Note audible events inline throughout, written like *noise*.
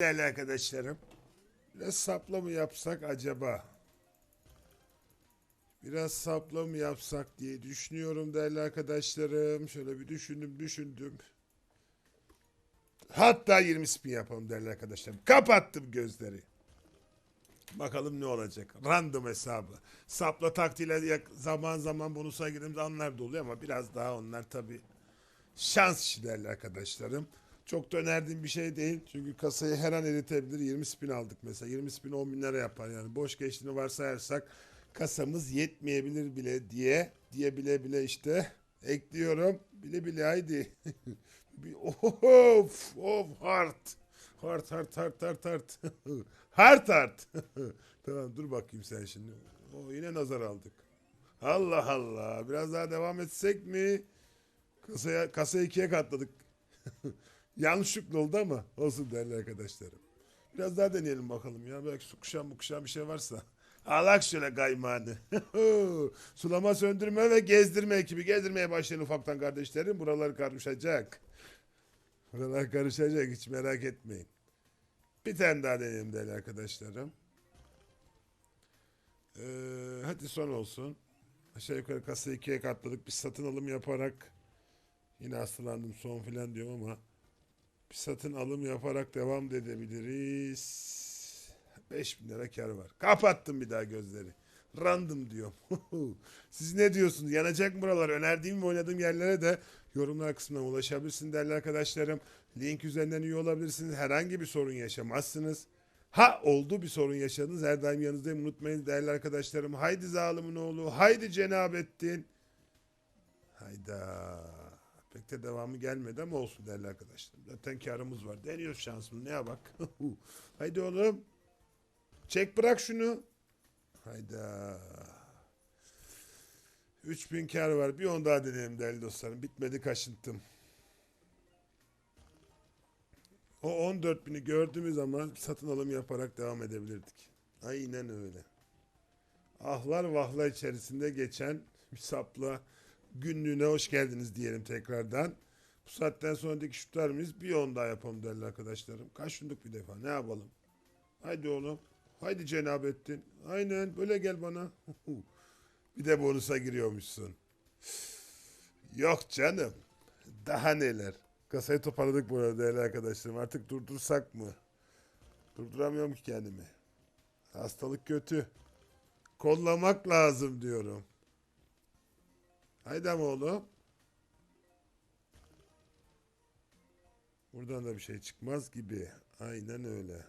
Değerli arkadaşlarım. Biraz sapla mı yapsak acaba? Biraz sapla mı yapsak diye düşünüyorum değerli arkadaşlarım. Şöyle bir düşündüm düşündüm. Hatta 20 spin yapalım değerli arkadaşlarım. Kapattım gözleri. Bakalım ne olacak. Random hesabı. Sapla taktiğiyle zaman zaman bonusa girdiğimiz anlar da oluyor ama biraz daha onlar tabii şans işi değerli arkadaşlarım. Çok da önerdiğim bir şey değil. Çünkü kasayı her an eritebilir. 20 spin aldık mesela. 20 spin 10 bin lira yapar. Yani boş geçtiğini varsayarsak kasamız yetmeyebilir bile diye diye bile bile işte ekliyorum. Bile bile haydi. *laughs* Of of hard. Hard hard hard hard hard. *laughs* hard hard. *laughs* tamam dur bakayım sen şimdi. O yine nazar aldık. Allah Allah. Biraz daha devam etsek mi? Kasaya, kasayı ikiye katladık. Yanlışlıkla oldu ama olsun değerli arkadaşlarım. Biraz daha deneyelim bakalım ya. Belki su kuşan mu kuşan bir şey varsa. Alak şöyle kaymağını. *laughs* Sulama söndürme ve gezdirme ekibi. Gezdirmeye başlayın ufaktan kardeşlerim. Buralar karışacak. Buralar karışacak hiç merak etmeyin. Bir tane daha deneyelim değerli arkadaşlarım. Ee, hadi son olsun. Aşağı yukarı kasayı ikiye katladık. Bir satın alım yaparak yine hastalandım son filan diyorum ama satın alım yaparak devam da edebiliriz. 5000 lira kar var. Kapattım bir daha gözleri. Random diyorum. *laughs* Siz ne diyorsunuz? Yanacak mı buralar? Önerdiğim ve oynadığım yerlere de yorumlar kısmına ulaşabilirsiniz değerli arkadaşlarım. Link üzerinden üye olabilirsiniz. Herhangi bir sorun yaşamazsınız. Ha oldu bir sorun yaşadınız. Her daim yanınızdayım. Unutmayın değerli arkadaşlarım. Haydi zalimin oğlu. Haydi Cenabettin. Hayda. Pek de devamı gelmedi ama olsun değerli arkadaşlar. Zaten karımız var. Deniyoruz şansımız. Neye bak. *laughs* Haydi oğlum. Çek bırak şunu. Hayda. 3000 kar var. Bir on daha deneyelim değerli dostlarım. Bitmedi kaşıntım. O 14 bini gördüğümüz zaman satın alım yaparak devam edebilirdik. Aynen öyle. Ahlar vahlar içerisinde geçen bir sapla günlüğüne hoş geldiniz diyelim tekrardan. Bu saatten sonraki şutlar mıyız? Bir on daha yapalım değerli arkadaşlarım. Kaç şunduk bir defa ne yapalım? Haydi oğlum. Haydi Cenabettin. Aynen böyle gel bana. *laughs* bir de bonusa giriyormuşsun. Yok canım. Daha neler. Kasayı toparladık bu arada değerli arkadaşlarım. Artık durdursak mı? Durduramıyorum ki kendimi. Hastalık kötü. Kollamak lazım diyorum. Oğlum. Buradan da bir şey çıkmaz gibi. Aynen öyle.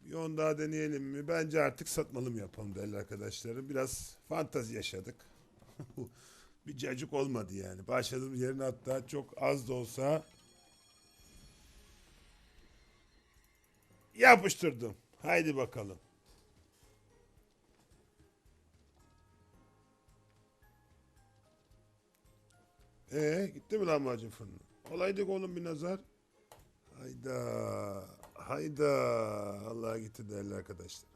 Bir on daha deneyelim mi? Bence artık satmalım yapalım değerli arkadaşlarım. Biraz fantazi yaşadık. *laughs* bir cacık olmadı yani. Başladığım yerin hatta çok az da olsa yapıştırdım. Haydi bakalım. Ee, gitti mi lahmacun fırını? Olaydık oğlum bir nazar. Hayda. Hayda. Allah gitti değerli arkadaşlar.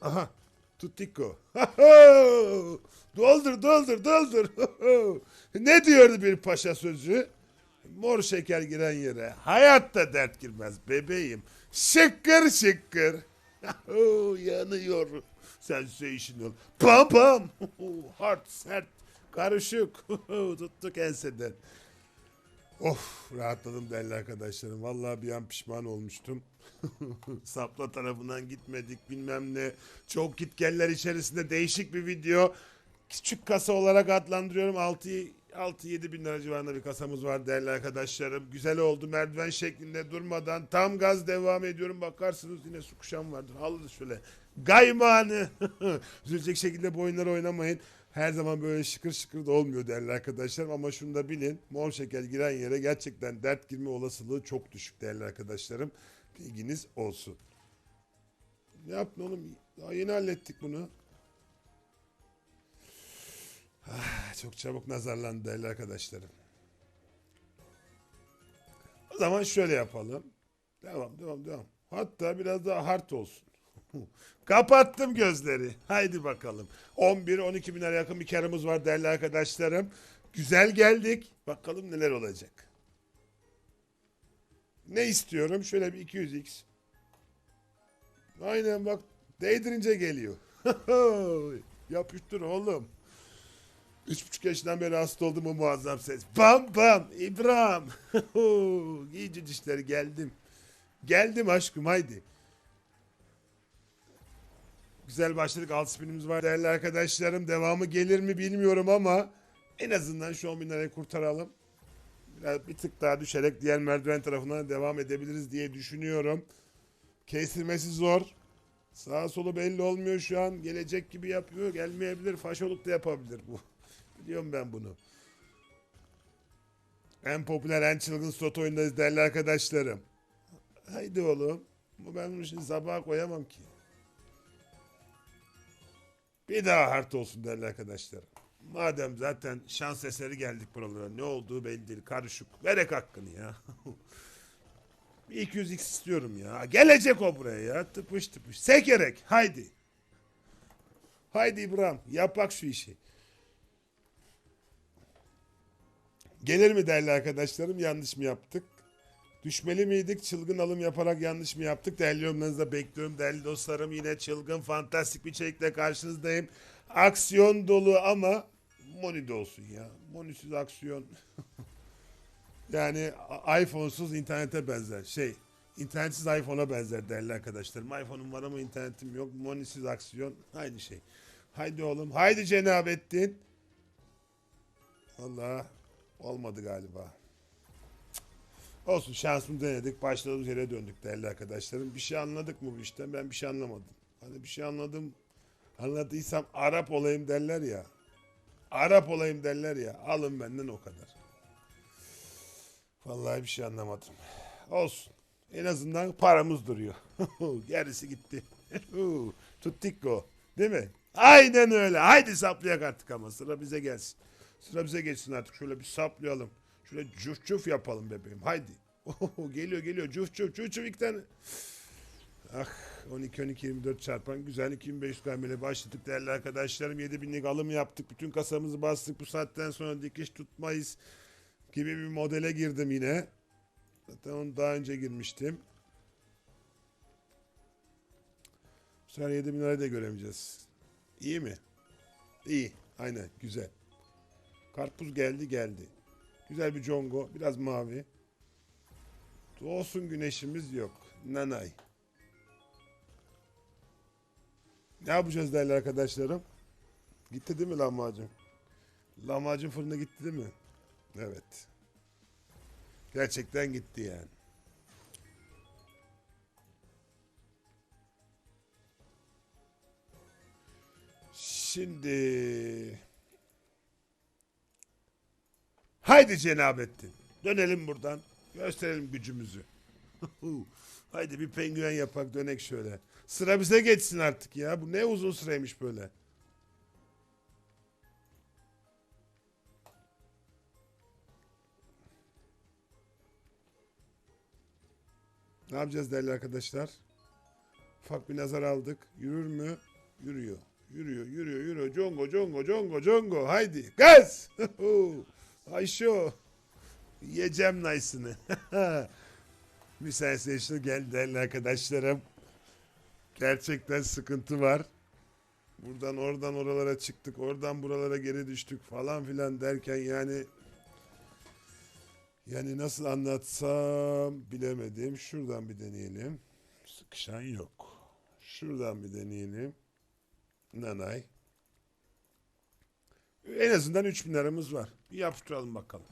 Aha. Tutiko. *laughs* doldur doldur doldur. *laughs* ne diyordu bir paşa sözü? Mor şeker giren yere hayatta dert girmez bebeğim. Şıkkır şıkkır. *laughs* Yanıyor. Sensational. Pam pam. Hard sert. Karışık. *laughs* Tuttuk enseden. Of rahatladım değerli arkadaşlarım. Vallahi bir an pişman olmuştum. *laughs* Sapla tarafından gitmedik bilmem ne. Çok gitgeller içerisinde değişik bir video. Küçük kasa olarak adlandırıyorum. 6 6-7 bin lira civarında bir kasamız var değerli arkadaşlarım. Güzel oldu merdiven şeklinde durmadan tam gaz devam ediyorum. Bakarsınız yine su kuşam vardır. Alırız şöyle gaymağını. *laughs* Üzülecek şekilde bu oyunları oynamayın. Her zaman böyle şıkır şıkır da olmuyor değerli arkadaşlarım ama şunu da bilin. Mor şeker giren yere gerçekten dert girme olasılığı çok düşük değerli arkadaşlarım. Bilginiz olsun. Ne yaptın oğlum? Daha yeni hallettik bunu. Ah, çok çabuk nazarlandı değerli arkadaşlarım. O zaman şöyle yapalım. Devam devam devam. Hatta biraz daha hard olsun. Kapattım gözleri. Haydi bakalım. 11-12 bine yakın bir karımız var değerli arkadaşlarım. Güzel geldik. Bakalım neler olacak. Ne istiyorum? Şöyle bir 200x. Aynen bak değdirince geliyor. *laughs* Yapıştır oğlum. Üç buçuk yaşından beri hasta oldum o muazzam ses. Bam bam İbrahim. *laughs* İyice dişleri geldim. Geldim aşkım haydi. Güzel başladık. Alt spinimiz var. Değerli arkadaşlarım devamı gelir mi bilmiyorum ama en azından şu 10 bin kurtaralım. Biraz bir tık daha düşerek diğer merdiven tarafına devam edebiliriz diye düşünüyorum. Kestirmesi zor. Sağa solu belli olmuyor şu an. Gelecek gibi yapıyor. Gelmeyebilir. Faşoluk da yapabilir bu. *laughs* Biliyorum ben bunu. En popüler, en çılgın slot oyundayız değerli arkadaşlarım. Haydi oğlum. Bu ben bunu şimdi sabaha koyamam ki. Bir daha hard olsun değerli arkadaşlarım. Madem zaten şans eseri geldik buralara. Ne olduğu belli değil. Karışık. Verek hakkını ya. *laughs* Bir 200x istiyorum ya. Gelecek o buraya ya. Tıpış tıpış. Sekerek. Haydi. Haydi İbrahim. Yapak şu işi. Gelir mi değerli arkadaşlarım? Yanlış mı yaptık? Düşmeli miydik? Çılgın alım yaparak yanlış mı yaptık? Değerli yorumlarınızı bekliyorum. Değerli dostlarım yine çılgın, fantastik bir içerikle karşınızdayım. Aksiyon dolu ama Moni de olsun ya. Moni'siz aksiyon. *laughs* yani iPhone'suz internete benzer. Şey, internetsiz iPhone'a benzer değerli arkadaşlarım. iPhone'um var ama internetim yok. Moni'siz aksiyon aynı şey. Haydi oğlum. Haydi Cenabettin. Allah olmadı galiba. Olsun şansımı denedik. Başladığımız yere döndük değerli arkadaşlarım. Bir şey anladık mı bu işten? Ben bir şey anlamadım. Hani bir şey anladım. Anladıysam Arap olayım derler ya. Arap olayım derler ya. Alın benden o kadar. Vallahi bir şey anlamadım. Olsun. En azından paramız duruyor. *laughs* Gerisi gitti. *laughs* Tuttikko. Değil mi? Aynen öyle. Haydi saplayak artık ama sıra bize gelsin. Sıra bize geçsin artık. Şöyle bir saplayalım. Şöyle cuf cuf yapalım bebeğim. Haydi. *laughs* geliyor geliyor. Cuf cuf cuf cuf iki. Ah 12 12 24 çarpan güzel 2500 gamele başladık değerli arkadaşlarım 7000'lik alım yaptık bütün kasamızı bastık bu saatten sonra dikiş tutmayız gibi bir modele girdim yine zaten onu daha önce girmiştim bu sefer 7000 lirayı da göremeyeceğiz iyi mi? iyi aynen güzel karpuz geldi geldi güzel bir congo biraz mavi Doğsun güneşimiz yok nanay Ne yapacağız değerli arkadaşlarım? Gitti değil mi lahmacun? Lahmacun fırına gitti değil mi? Evet. Gerçekten gitti yani. Şimdi... Haydi Cenabettin. Dönelim buradan. Gösterelim gücümüzü. *laughs* Haydi bir penguen yapak dönek şöyle. Sıra bize geçsin artık ya. Bu ne uzun süreymiş böyle. Ne yapacağız değerli arkadaşlar? Ufak bir nazar aldık. Yürür mü? Yürüyor. Yürüyor, yürüyor, yürüyor. Congo, congo, congo, congo. Haydi. Gaz! *laughs* Ayşo. Yiyeceğim nice'ını. bir sensation geldi değerli arkadaşlarım. Gerçekten sıkıntı var. Buradan oradan oralara çıktık. Oradan buralara geri düştük falan filan derken yani yani nasıl anlatsam bilemedim. Şuradan bir deneyelim. Sıkışan yok. Şuradan bir deneyelim. Nanay. En azından 3000 liramız var. Bir yapıştıralım bakalım.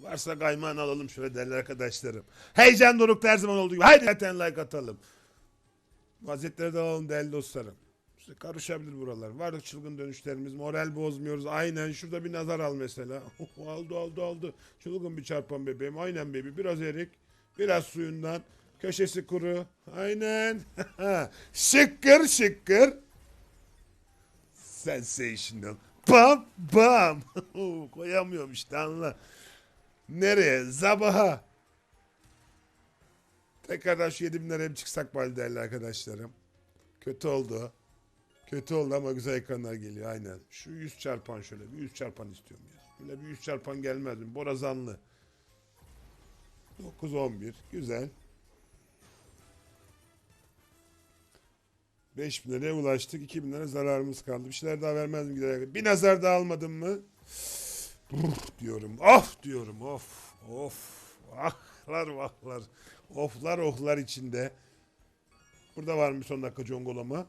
Varsa kaymağını alalım şöyle değerli arkadaşlarım. Heyecan dorukta her zaman olduğu gibi. Haydi zaten like atalım. Vaziyetleri de alalım değerli dostlarım. İşte karışabilir buralar. Var çılgın dönüşlerimiz. Moral bozmuyoruz. Aynen şurada bir nazar al mesela. *laughs* aldı aldı aldı. Çılgın bir çarpan bebeğim. Aynen bebi. Biraz erik. Biraz suyundan. Köşesi kuru. Aynen. *laughs* şıkkır şıkkır. Sensational. Bam bam. *laughs* Koyamıyorum işte anla. Nereye? Zabaha. Tekrardan şu 7 bin çıksak bari değerli arkadaşlarım. Kötü oldu. Kötü oldu ama güzel ekranlar geliyor aynen. Şu 100 çarpan şöyle bir 100 çarpan istiyorum ya. Böyle bir 100 çarpan gelmez mi? Borazanlı. 9-11 güzel. 5 bin liraya ulaştık. 2 bin lira zararımız kaldı. Bir şeyler daha vermez mi giderek? Bir nazar daha almadım mı? Brr diyorum. Of diyorum. Of. Of. Ahlar vahlar. Oflar ohlar içinde. Burada var mı son dakika congolama?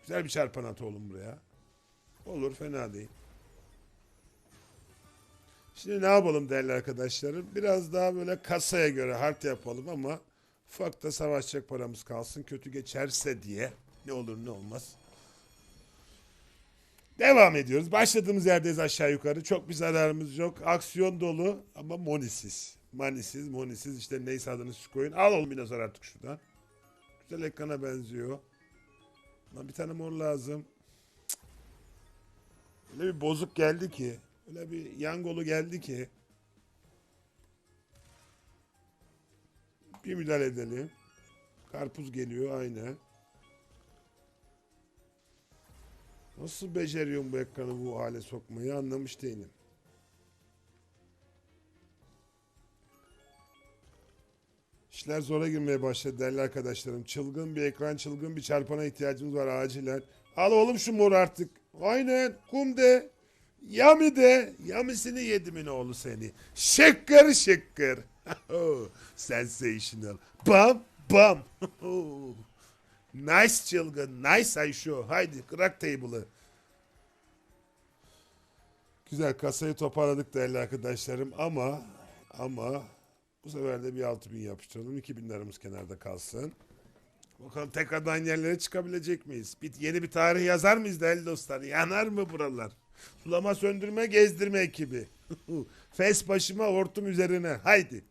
Güzel bir çarpan at oğlum buraya. Olur fena değil. Şimdi ne yapalım değerli arkadaşlarım? Biraz daha böyle kasaya göre hard yapalım ama ufak da savaşacak paramız kalsın. Kötü geçerse diye. Ne olur ne olmaz. Devam ediyoruz. Başladığımız yerdeyiz aşağı yukarı. Çok bir zararımız yok. Aksiyon dolu ama monisiz. Manisiz, monisiz işte neyse adını siz koyun. Al oğlum bir nazar artık şuradan. Güzel ekrana benziyor. Lan bir tane mor lazım. Öyle bir bozuk geldi ki. Öyle bir yangolu geldi ki. Bir müdahale edelim. Karpuz geliyor aynen. Nasıl beceriyorum bu ekranı bu hale sokmayı anlamış değilim. İşler zora girmeye başladı değerli arkadaşlarım. Çılgın bir ekran, çılgın bir çarpana ihtiyacımız var acilen. Al oğlum şu mor artık. Aynen. Kum de. Yami de. Yamisini yedimin oğlu seni. Şıkkır şıkkır. *laughs* Sensational. Bam bam. *laughs* nice çılgın. Nice Ayşo. Haydi kırak table'ı. Güzel kasayı toparladık değerli arkadaşlarım ama ama bu sefer de bir 6000 yapıştıralım. 2000 liramız kenarda kalsın. Bakalım tekrardan yerlere çıkabilecek miyiz? Bir, yeni bir tarih yazar mıyız değerli dostlar? Yanar mı buralar? Sulama söndürme gezdirme ekibi. *laughs* Fes başıma hortum üzerine. Haydi.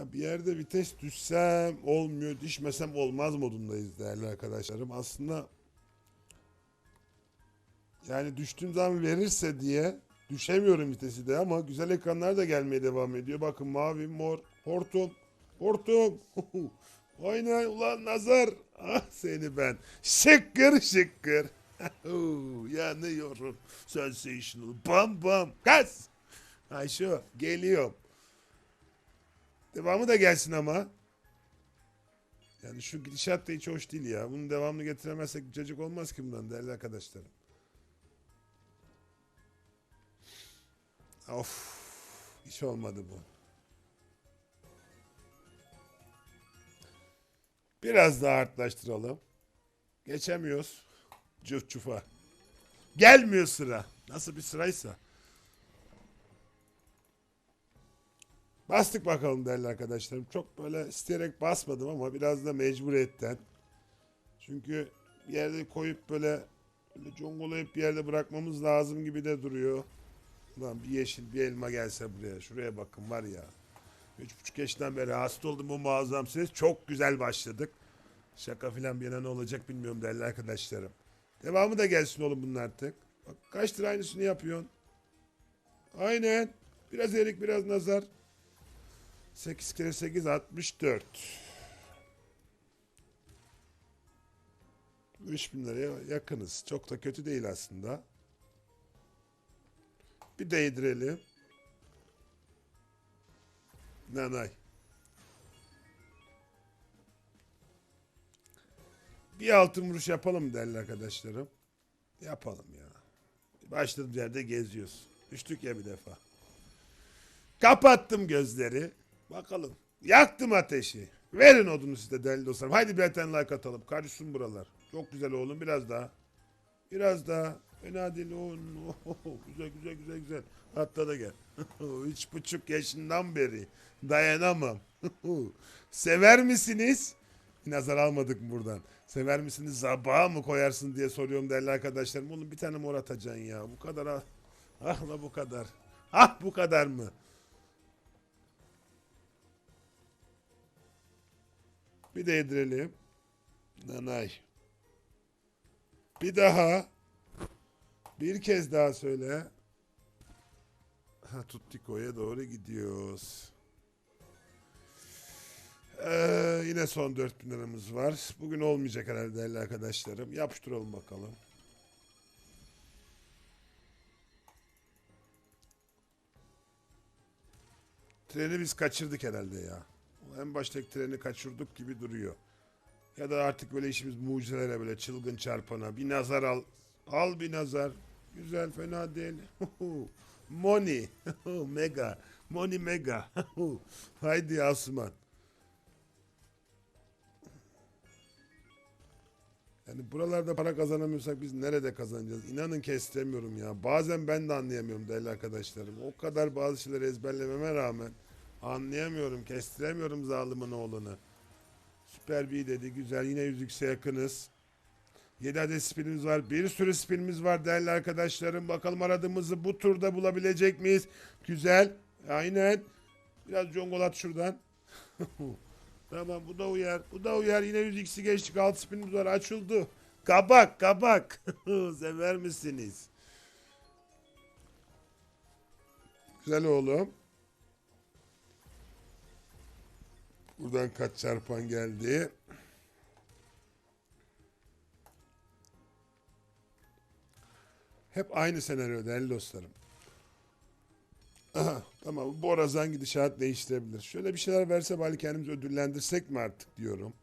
Ya bir yerde vites düşsem olmuyor, düşmesem olmaz modundayız değerli arkadaşlarım. Aslında yani düştüğüm zaman verirse diye düşemiyorum vitesi de ama güzel ekranlar da gelmeye devam ediyor. Bakın mavi, mor, hortum, hortum. *laughs* Aynen ulan nazar. *laughs* Ah seni ben. Şıkkır şıkkır. *laughs* Yanıyorum. Sensational. Bam bam. Kas. Ayşe geliyorum. Devamı da gelsin ama. Yani şu gidişat da hiç hoş değil ya. Bunun devamını getiremezsek cacık olmaz ki bundan değerli arkadaşlarım. Of. Hiç olmadı bu. Biraz daha artlaştıralım. Geçemiyoruz. Cüf çufa. Gelmiyor sıra. Nasıl bir sıraysa. Bastık bakalım değerli arkadaşlarım. Çok böyle isteyerek basmadım ama biraz da mecburiyetten. Çünkü bir yerde koyup böyle, böyle congolayıp bir yerde bırakmamız lazım gibi de duruyor. Ulan bir yeşil bir elma gelse buraya. Şuraya bakın var ya. Üç buçuk yaşından beri hasta oldum bu muazzam ses. Çok güzel başladık. Şaka filan bir yana ne olacak bilmiyorum değerli arkadaşlarım. Devamı da gelsin oğlum bunun artık. Bak kaçtır aynısını yapıyorsun. Aynen. Biraz erik biraz nazar. 8 kere 8 64. 3000 liraya yakınız. Çok da kötü değil aslında. Bir değdirelim. Nanay. Bir altın vuruş yapalım değerli arkadaşlarım? Yapalım ya. Başladığımız yerde geziyoruz. Düştük ya bir defa. Kapattım gözleri. Bakalım. Yaktım ateşi. Verin odunu size değerli dostlarım. Haydi bir tane like atalım. Karışsın buralar. Çok güzel oğlum. Biraz daha. Biraz daha. Fena değil oğlum. *laughs* güzel güzel güzel güzel. Hatta da gel. *laughs* Üç buçuk yaşından beri. Dayanamam. *laughs* Sever misiniz? Nazar almadık buradan? Sever misiniz? Zabağa mı koyarsın diye soruyorum değerli arkadaşlarım. Oğlum bir tane mor atacaksın ya. Bu kadar ah. Ah la bu kadar. Ah bu kadar mı? Bir de indirelim. Nanay. Bir daha. Bir kez daha söyle. Ha, Tuttiko'ya doğru gidiyoruz. Ee, yine son 4000 liramız var. Bugün olmayacak herhalde değerli arkadaşlarım. Yapıştıralım bakalım. Treni biz kaçırdık herhalde ya. En baştaki treni kaçırdık gibi duruyor. Ya da artık böyle işimiz mucizelere böyle çılgın çarpana. Bir nazar al. Al bir nazar. Güzel fena değil. *laughs* Money. *laughs* mega. Money mega. *laughs* Haydi Asuman. Yani buralarda para kazanamıyorsak biz nerede kazanacağız? İnanın kestiremiyorum ya. Bazen ben de anlayamıyorum değerli arkadaşlarım. O kadar bazı şeyleri ezberlememe rağmen anlayamıyorum, kestiremiyorum zalimin oğlunu. Süper bir dedi. Güzel. Yine 100x'e yakınız. 7 adet spinimiz var. Bir sürü spinimiz var değerli arkadaşlarım. Bakalım aradığımızı bu turda bulabilecek miyiz? Güzel. Aynen. Biraz jongolat şuradan. *laughs* tamam bu da uyar. Bu da uyar. Yine 100x'i geçtik. 6 spinimiz var. Açıldı. Kabak kabak. *laughs* Sever misiniz? Güzel oğlum. Buradan kaç çarpan geldi? Hep aynı senaryo değerli dostlarım. Aha, tamam Borazan gidişat değiştirebilir. Şöyle bir şeyler verse bari kendimizi ödüllendirsek mi artık diyorum.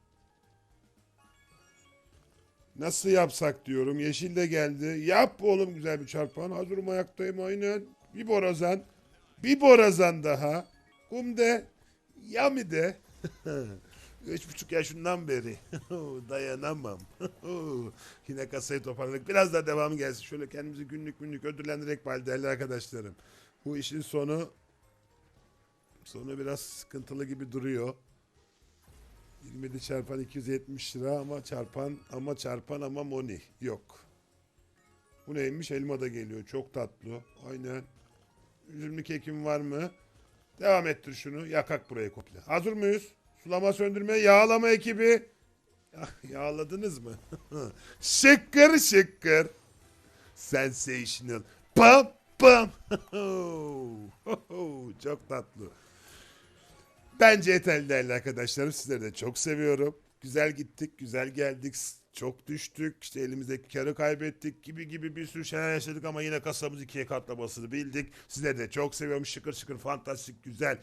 Nasıl yapsak diyorum. Yeşil de geldi. Yap oğlum güzel bir çarpan. Hazırım ayaktayım aynen. Bir borazan. Bir borazan daha. Kumde. Yami de. *laughs* Üç buçuk yaşından beri. *laughs* Dayanamam. *laughs* Yine kasayı toparladık. Biraz daha devamı gelsin. Şöyle kendimizi günlük günlük ödüllendirerek bari değerli arkadaşlarım. Bu işin sonu sonu biraz sıkıntılı gibi duruyor. 27 çarpan 270 lira ama çarpan ama çarpan ama money yok. Bu neymiş? Elma da geliyor. Çok tatlı. Aynen. Üzümlü kekim var mı? Devam ettir şunu. Yakak burayı komple. Hazır mıyız? Sulama söndürme, yağlama ekibi. Ya, yağladınız mı? *laughs* şıkkır şıkkır. Sensational. Pam pam. *laughs* Çok tatlı. Bence yeterli değerli arkadaşlarım. Sizleri de çok seviyorum. Güzel gittik, güzel geldik. Çok düştük. İşte elimizdeki karı kaybettik gibi gibi bir sürü şeyler yaşadık ama yine kasamız ikiye katlamasını bildik. Sizleri de çok seviyorum. Şıkır şıkır, fantastik, güzel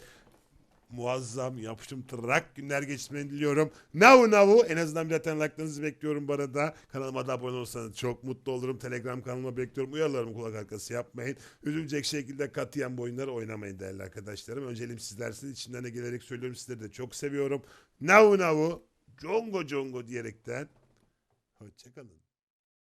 muazzam yapıştım tırrak günler geçirmeni diliyorum. Navu navu en azından bir tane like'larınızı bekliyorum bu arada. Kanalıma da abone olursanız çok mutlu olurum. Telegram kanalıma bekliyorum. Uyarılarımı kulak arkası yapmayın. Üzülecek şekilde katiyen bu oyunları oynamayın değerli arkadaşlarım. Önceliğim sizlersiniz. İçimden de gelerek söylüyorum. Sizleri de çok seviyorum. Navu navu. Congo congo diyerekten. Hoşçakalın.